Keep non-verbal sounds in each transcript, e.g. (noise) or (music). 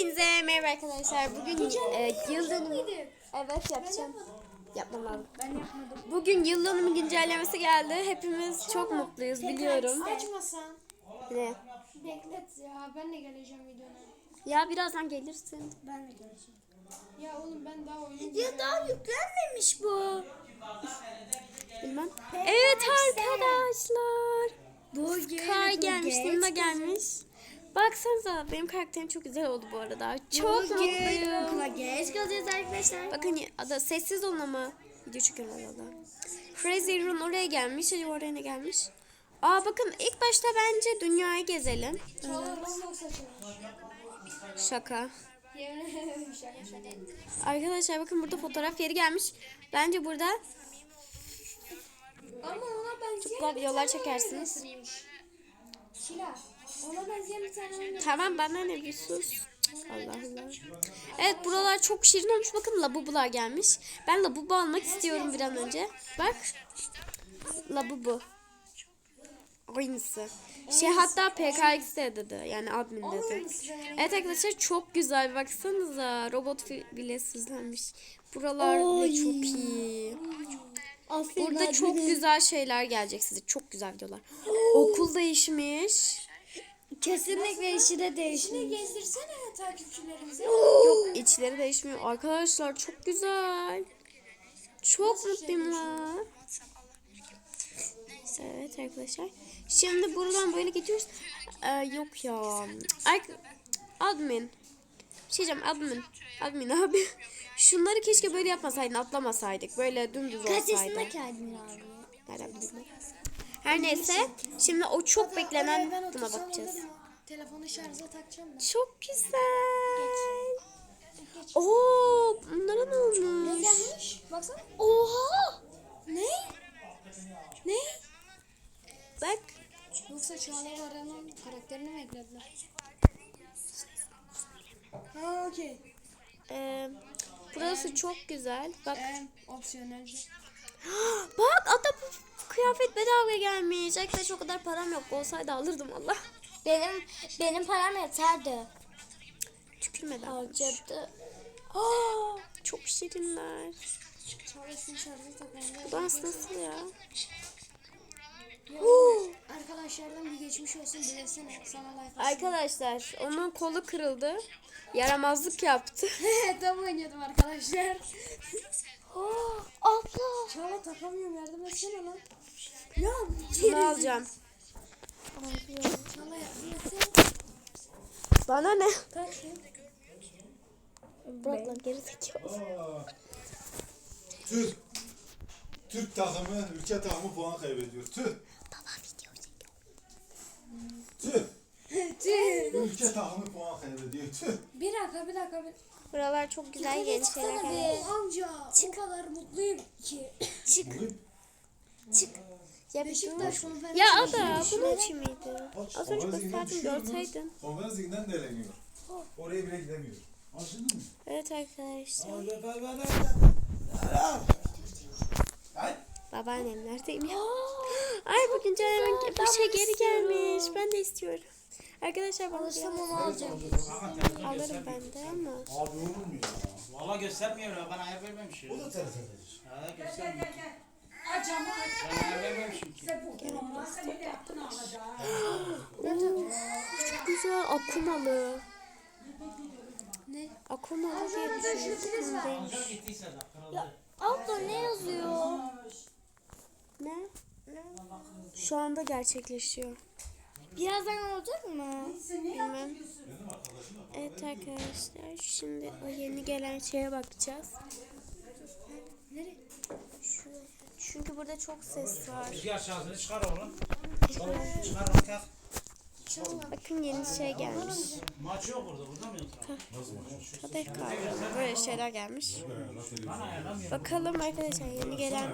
Hepinize merhaba arkadaşlar. Bugün e, yıl dönümü. Evet yapacağım. Yapmam lazım. Ben yapmadım. Bugün yıl dönümü güncellemesi geldi. Hepimiz çok mutluyuz biliyorum. Açmasan. Ne? Beklet ya ben de geleceğim videona. Ya birazdan gelirsin. Ben de geleceğim. Ya oğlum ben daha oyun Ya daha yüklenmemiş bu. Bilmem. Evet arkadaşlar. Bugün Kay gelmiş, Lina gelmiş. Baksanıza benim karakterim çok güzel oldu bu arada. Çok mutluyum. okula geç kalacağız arkadaşlar. Bakın ada sessiz olun ama. Video çekiyorum arada. Crazy Run oraya gelmiş. Acaba oraya ne gelmiş? Aa bakın ilk başta bence dünyayı gezelim. Şaka. Arkadaşlar bakın burada fotoğraf yeri gelmiş. Bence burada Ama ona benzeyen güzel videolar çekersiniz. Şila. Ona benzeyen bir tane oyun Tamam bana ne bir sus. Allah Allah. Evet buralar çok şirin olmuş. Bakın labubular gelmiş. Ben labubu almak istiyorum bir an önce. Bak. Labubu. Aynısı. Şey hatta PKX'de dedi. Yani admin dedi. Evet arkadaşlar çok güzel. Baksanıza. Robot bile süslenmiş. Buralar bile çok iyi. Aferin Burada çok güzel şeyler gelecek size. Çok güzel videolar. Okul değişmiş. Kesinlikle işi de İçine değişmiş. gezdirsene takipçilerimize. Yok içleri değişmiyor. Arkadaşlar çok güzel. Çok mutluyum lan. Evet arkadaşlar. Şimdi buradan böyle gidiyoruz. Ee, yok ya. Admin. Bir şey diyeceğim admin. Admin abi. (laughs) Şunları keşke böyle yapmasaydın atlamasaydık. Böyle dümdüz Kaç olsaydı. yaşındaki Aydın abi? Nereden bileyim. Her neyse. Şimdi o çok beklenen ben buna bakacağız. Telefonu şarja takacağım da. Çok güzel. Oo, bunlara ne Ne olmuş? gelmiş? Baksana. Oha! Ne? Ne? Bak. Yoksa Çağlar Aran'ın karakterini mi eklediler? Ha okey. Ee, burası çok güzel. Bak. Ee, opsiyonel. (gasps) Bak kıyafet bedava gelmiş. Arkadaşlar o kadar param yok. Olsaydı alırdım Allah. Benim benim param yeterdi. Tükürmeden. Harcadı. Aa, çok şirinler. Bu dans nasıl ya? Arkadaşlardan bir geçmiş olsun dilesene. Sana like. Arkadaşlar onun kolu kırıldı. Yaramazlık yaptı. (laughs) Tam oynuyordum arkadaşlar. Oh, abla. Çağla takamıyorum yardım etsene lan. Ya Bunu alacağım. Bana ne? Bırak lan geri zekalı. Türk. Türk takımı, ülke takımı puan kaybediyor. Tüh. Baba video çekiyor. Tüh. (laughs) Tüh. Ülke takımı puan kaybediyor. Tüh. Bir dakika bir dakika. Bir... Buralar çok güzel yeni şeyler. Amca o kadar mutluyum ki. Çık. Ya Beşiktaş konferansı. Ya ada bunun için miydi? Az önce gösterdim görseydin. Konferans liginden de eleniyor. Oraya bile gidemiyor. Anladın mı? Evet arkadaşlar. Babaannem neredeyim ya? Ay bugün Ceren bir şey geri gelmiş. Ben de istiyorum. Arkadaşlar bana bir Onu alacağım. alırım ben de ama. Abi olur mu ya? Valla göstermiyor ya. Bana ayar vermemiş. O da ters edecek. Ha göstermiyor. Ben ki. Çok güzel akumalı. Ne? Akumalı diye bir şey. Alacak gittiyse de kırıldı. Abla ne yazıyor? Ne? Şu anda gerçekleşiyor. Birazdan olacak mı? Bilmem. Evet arkadaşlar şimdi o yeni gelen şeye bakacağız. Nereye? Şuraya. Çünkü burada çok ses var. Rüzgar şarjını çıkar oğlum. Çıkar onu tak. Bakın yeni şey gelmiş. Maç yok burada. Burada mı yok? Kadeh kavramı. Böyle şeyler gelmiş. Bakalım arkadaşlar yeni gelen.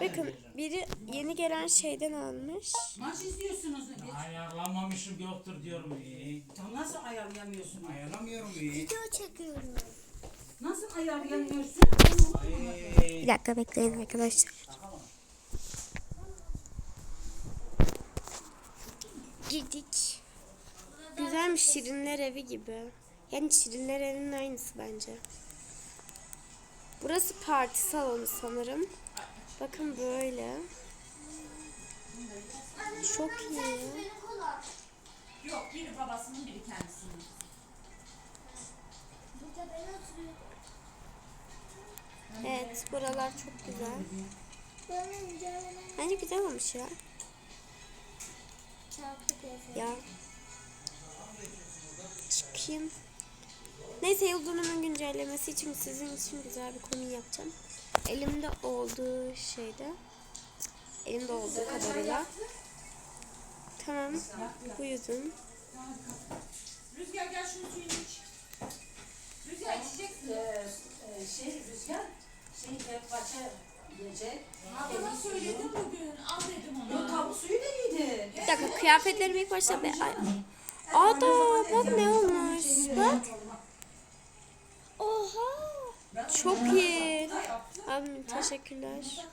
Bakın biri yeni gelen şeyden almış. Maç izliyorsunuz. Ayarlamamışım yoktur diyorum. Nasıl ayarlayamıyorsun? ayarlamıyorum. Video çekiyorum. Nasıl ayarlayamıyorsun? Bir dakika bekleyin arkadaşlar. Girdik. Güzelmiş Şirinler evi gibi. Yani Şirinler evinin aynısı bence. Burası parti salonu sanırım. Bakın böyle. Çok iyi. Yok biri babasının biri kendisinin. Burada ben oturuyorum. Evet buralar çok güzel. Bence güzel olmuş ya. Ya. Çıkayım. Neyse yıl dönümün güncellemesi için sizin için güzel bir konu yapacağım. Elimde olduğu şeyde. Elimde olduğu kadarıyla. Tamam. Buyurun. Rüzgar gel şunu suyunu iç. Rüzgar içeceksin. Ee, e, şey Rüzgar, şey bahçe yiyecek. Hakan'a söyledim bugün. Al dedim Yok ona. tavuk suyu da iyiydi. Bir dakika kıyafetlerim ilk başta be. Ay. Aa da bak ne olmuş. Bak. Oha. Çok iyi. Abim teşekkürler.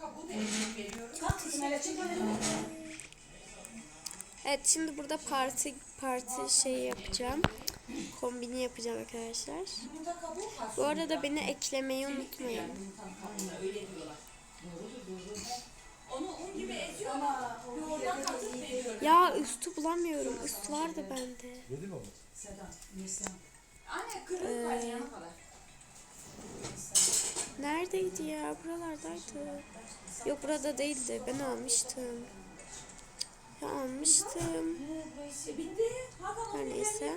Evet şimdi burada parti parti şey yapacağım. Kombini yapacağım arkadaşlar. Bu arada beni eklemeyi unutmayın. Yumurtanın kabuğuna öyle diyorlar. Onu un gibi eziyor ama yoğurdan katıp veriyorum. Ya üstü bulamıyorum. Üst vardı bende. Yedi mi. Anne kırık kadar. Neredeydi ya? Buralardaydı. Yok burada değildi. Ben almıştım. Almıştım. Her neyse.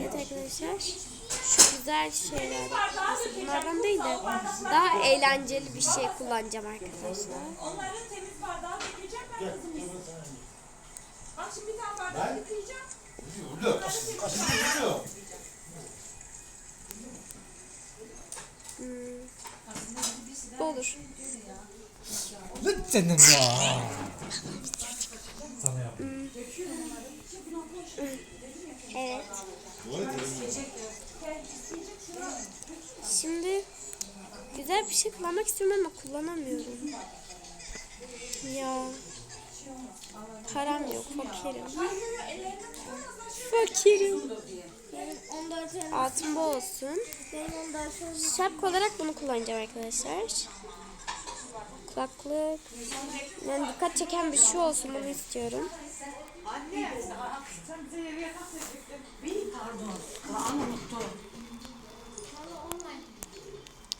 Evet arkadaşlar. Şu güzel şeyler. Bunlardan değil de daha eğlenceli bir şey kullanacağım arkadaşlar. onların temiz bardağı dökeceğim ben. Bak şimdi bir tane bardak yıkayacağım. Hmm. Bu olur. Lütfen ya. Sana yap. Evet. Şimdi güzel bir şey kullanmak istiyorum ama kullanamıyorum. Ya. Param yok. Fakirim. Fakirim. Benim 14 yaşım. Altın bu olsun. Benim 14 yaşım. Şapka olarak bunu kullanacağım arkadaşlar. Kulaklık. Yani dikkat çeken bir şey olsun bunu istiyorum. Bir pardon. Kaan unuttu.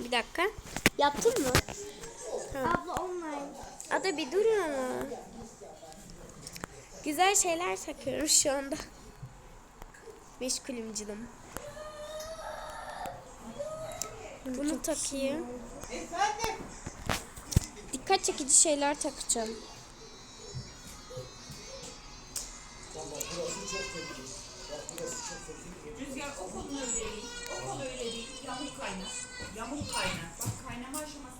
Bir dakika. Yaptın mı? Abla online. Ada bir durun ama. Güzel şeyler takıyorum şu anda. Meşgulüm canım. Bunu takayım. Dikkat çekici şeyler takacağım. Rüzgar o kolun öyle değil. O kol öyle değil. Yamuk kaynar. Yamuk kaynar. Bak kaynama aşaması.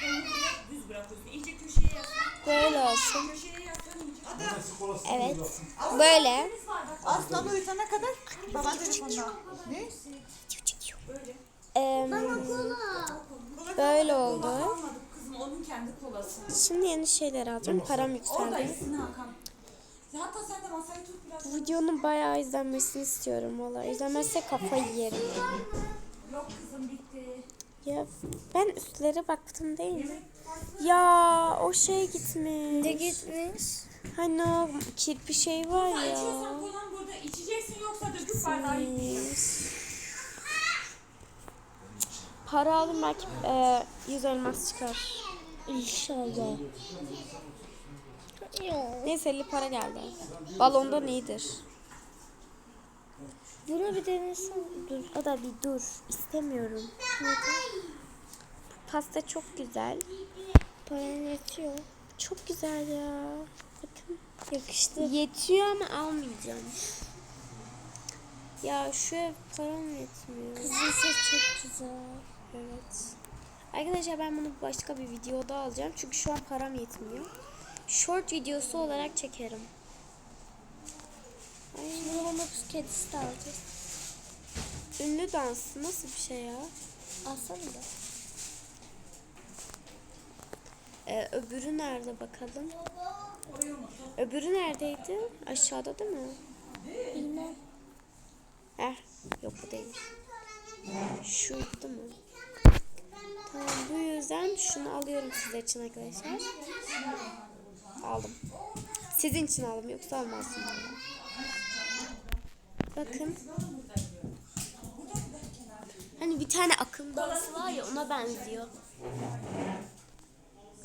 Kolunu buraya düz bırakıyorsun. İyice köşeye yaslan. Böyle olsun. Köşeye iyice. Evet. Böyle. Aslan uyutana kadar baban telefonda. Ne? Em, böyle oldu. Onun kendi kolası. Şimdi yeni şeyler alacağım. Param Orada yükseldi. Hakan. Hatta sen de masayı tut biraz. Bu videonun bayağı izlenmesini istiyorum valla. İzlenmezse kafayı yerim. Yok kızım bitti. Ya ben üstlere baktım değil mi? Ya o şey gitmiş. Ne gitmiş? Hani o kirpi şey var Sen ya. içiyorsan kolan burada içeceksin yoksa döküp bardağı. Gitmiş. Para aldım belki e, 100 elmas çıkar. İnşallah. Neyse 50 para geldi. Balondan iyidir. Bunu bir denesin. Dur, o da bir dur. İstemiyorum. Pasta çok güzel. Paran yetiyor. Çok güzel ya. Bakın. Yakıştı. Yetiyor ama almayacağım. Ya şu ev param yetmiyor. Kızın çok güzel. Evet. Arkadaşlar ben bunu başka bir videoda alacağım. Çünkü şu an param yetmiyor. Short videosu olarak çekerim. Ay, Şimdi bana kedisi de alacağız. ünlü dansı nasıl bir şey ya? Alsana da. Ee, öbürü nerede bakalım? Öbürü neredeydi? Aşağıda değil mi? Bilmem. Heh, yok bu değil. Şuydu değil mi? Tamam bu yüzden şunu alıyorum sizler için arkadaşlar. Aldım. Sizin için aldım yoksa almazdım. Bakın. Hani bir tane akım dansı var ya ona benziyor.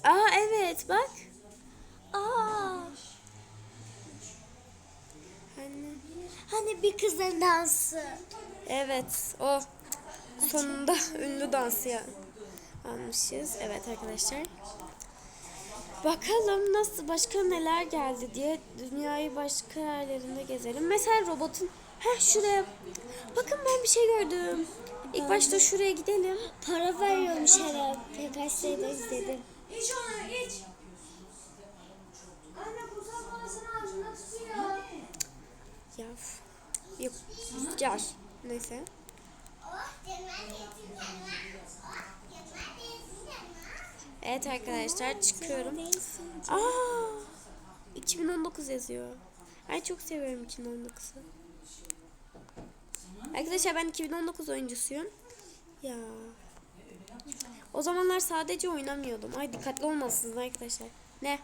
Aa evet bak. Aa. Hani Hani bir kızın dansı. Evet, o sonunda ünlü dansı ya- almışız. Evet arkadaşlar. Bakalım nasıl başka neler geldi diye dünyayı başka yerlerinde gezelim. Mesela robotun Heh şuraya. Bakın ben bir şey gördüm. İlk başta şuraya gidelim. Para veriyormuş herhalde. Birkaç şeyde izledim. İç onu iç. Anne ağzına tutuyor. Ya yok rüzgar. Neyse. Evet arkadaşlar çıkıyorum. Aa! 2019 yazıyor. Ay çok seviyorum 2019'u. Arkadaşlar ben 2019 oyuncusuyum. Ya. O zamanlar sadece oynamıyordum. Ay dikkatli olmalısınız arkadaşlar. Ne?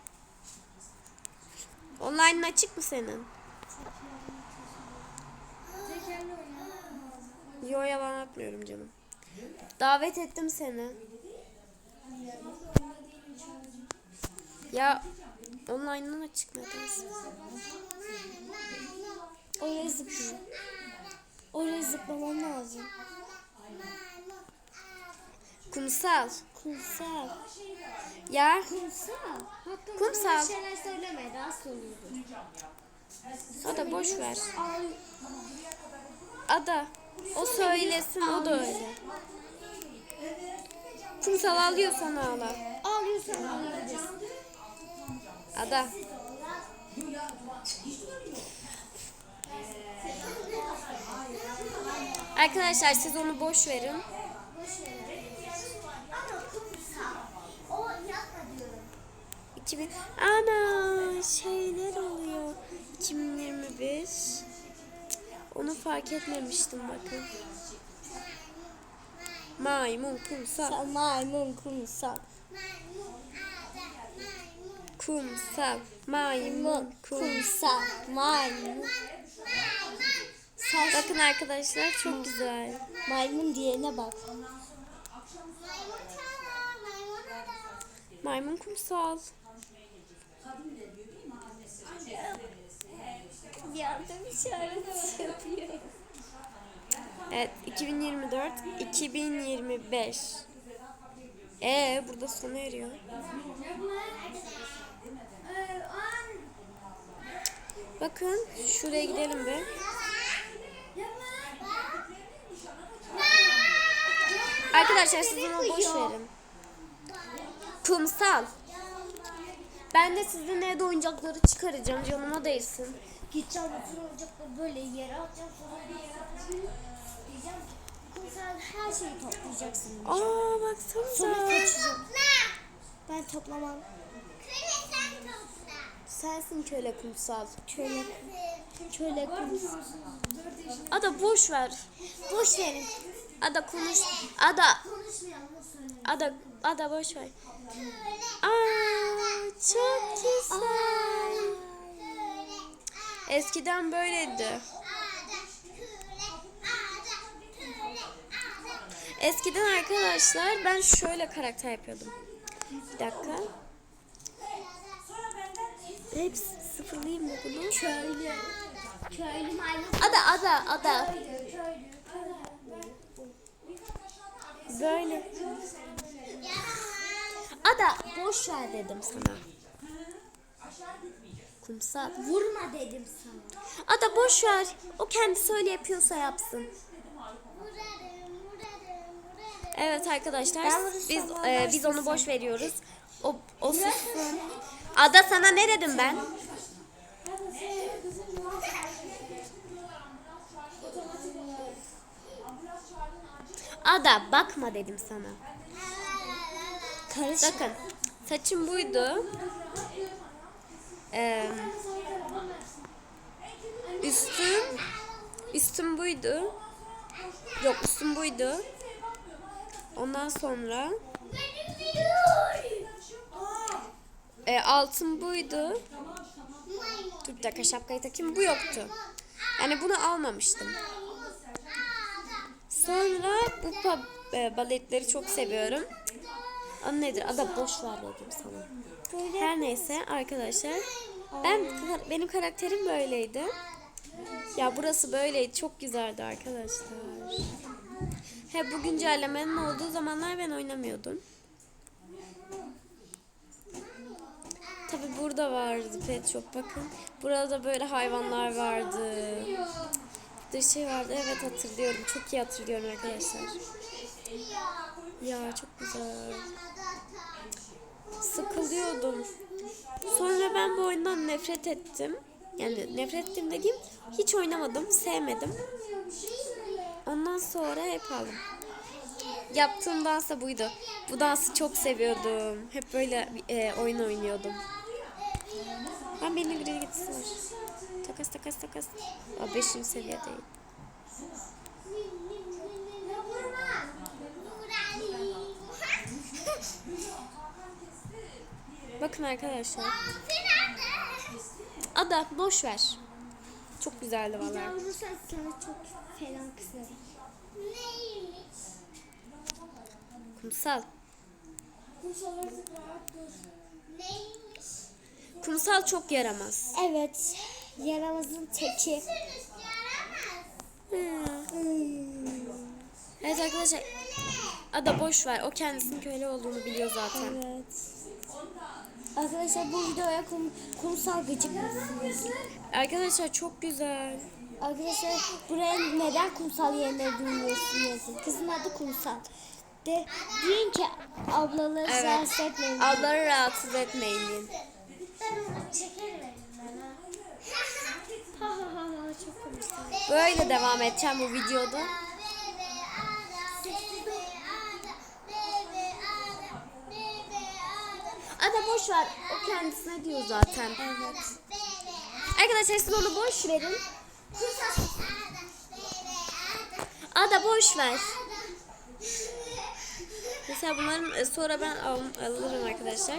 Online açık mı senin? Yo yalan atmıyorum canım. Davet ettim seni. Ya online'dan nedense. Oraya zıplıyor. Oraya zıplamam lazım. Kumsal. Kumsal. Ya Kumsal. Hakkında Kumsal. şeyler söyleme. Rahatsız oluyordu. o da boş ver. Ada. O söylesin o da öyle. Kumsal ağlıyorsan ağla. Ağlıyorsan ağlayabilirsin. Ada. Arkadaşlar siz onu boş verin. O yapma diyorum. 2000 ana şeyler oluyor 2021 onu fark etmemiştim bakın maymun kumsal Maymun kumsal. Kumsal maymun kum Kumsal. Maymun. Sen bakın arkadaşlar çok güzel maymun diyene bak. maymun kumsal Yardım işareti yapıyor. evet 2024 2025 ee burada sona eriyor bakın şuraya gidelim bir Arkadaşlar siz onu boş verin. Kumsal. Ben de sizin evde oyuncakları çıkaracağım canıma değsin. Gideceğim bütün oyuncakları böyle yere atacağım sonra bir yere atacağım. Diyeceğim ki kumsal her şeyi toplayacaksın. Aa Sonra baksanıza. kaçacağım. Ben toplamam. Sensin köle kumsal. Köle, köle kumsal. Ada boş ver. Boş verin. Ada konuş. Ada. Konuşmayalım o söyle. Ada. Ada boş ver. Aa çok güzel. Eskiden böyleydi. Eskiden arkadaşlar ben şöyle karakter yapıyordum. Bir dakika. Hep sıfırlayayım mı bunu? Köylü. Köylü maymun. Ada ada ada. Böyle. Ada boş ver dedim sana. Kumsal. Vurma dedim sana. Ada boş ver. O kendisi öyle yapıyorsa yapsın. Evet arkadaşlar biz e, biz onu boş veriyoruz. O o sussun. Ada sana ne dedim ben? Ada bakma dedim sana. Karış. Bakın saçım buydu. Ee, üstüm üstüm buydu. Yok üstüm buydu. Ondan sonra e, altın buydu. Dur bir dakika şapkayı takayım. Bu yoktu. Yani bunu almamıştım. Sonra bu e, baletleri çok seviyorum. Adı nedir? Ada boş ver dedim sana. Her neyse arkadaşlar. Ben benim karakterim böyleydi. Ya burası böyleydi. Çok güzeldi arkadaşlar. He bu güncellemenin olduğu zamanlar ben oynamıyordum. Tabi burada vardı pet shop bakın. Burada böyle hayvanlar vardı. Bir şey vardı evet hatırlıyorum. Çok iyi hatırlıyorum arkadaşlar. Ya çok güzel. Sıkılıyordum. Sonra ben bu oyundan nefret ettim. Yani nefret ettim dediğim hiç oynamadım, sevmedim. Ondan sonra hep aldım. Yaptığım dans da buydu. Bu dansı çok seviyordum. Hep böyle e, oyun oynuyordum. Ben beni gri gitsin. Takas takas takas. Aa, beşinci seviyedeyim. Bakın arkadaşlar. Ada boş ver. Çok güzeldi vallahi. Olursa sana çok falan kızarım. Kumsal. Kumsal çok yaramaz. Evet. Yaramazın teki. Evet arkadaşlar. Ada boş ver. O kendisinin köle olduğunu biliyor zaten. Evet. Arkadaşlar bu videoya kum, kumsal gıcık mısınız? Arkadaşlar çok güzel. Arkadaşlar buraya neden kumsal yerine yazın. Kızın adı kumsal. De deyin ki ablaları Evet. rahatsız etmeyin. Abları rahatsız etmeyin. Çok komik. Böyle devam edeceğim bu videoda. Ada boş ver. O kendisine diyor zaten. Arkadaşlar siz onu boş verin. Ada boş ver. Mesela bunların e, sonra ben al- alırım arkadaşlar.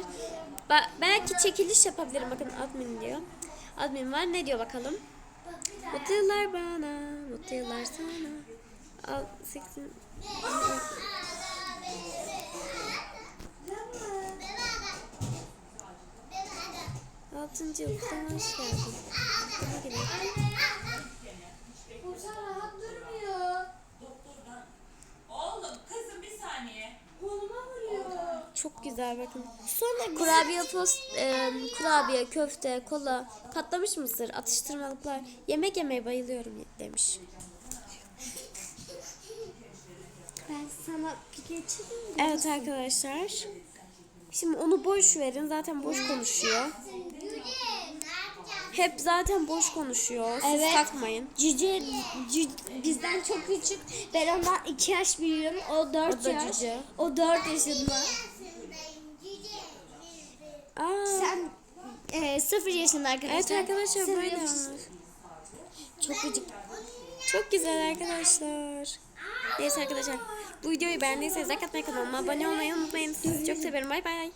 Ba- belki çekiliş yapabilirim. Bakın admin diyor. Admin var. Ne diyor bakalım? Mutlu yıllar bana, mutlu yıllar sana. Al, seksin. Altıncı yıl kutuna hoş geldin. Hadi gidelim. Kumsal rahat durmuyor. Oğlum kızım bir saniye. Koluma vuruyor. Çok güzel bakın. Sonra kurabiye post, e, kurabiye, köfte, kola, patlamış mısır, atıştırmalıklar. Yemek yemeye bayılıyorum demiş. Ben sana Pikachu'yum. Evet arkadaşlar. Şimdi onu boş verin. Zaten boş konuşuyor. Hep zaten boş konuşuyor. Siz Evet. takmayın. Cüce, cü- bizden çok küçük. Ben ondan 2 yaş büyüğüm. O 4 O da yaş. cüce. O 4 yaşında. Aa, Sen e, 0 yaşında arkadaşlar. evet arkadaşlar Sen böyle. Çok gıcık. Çok güzel arkadaşlar. Neyse arkadaşlar. Bu videoyu beğendiyseniz like atmayı kanalıma abone olmayı unutmayın. Sizi çok seviyorum. Bay bay.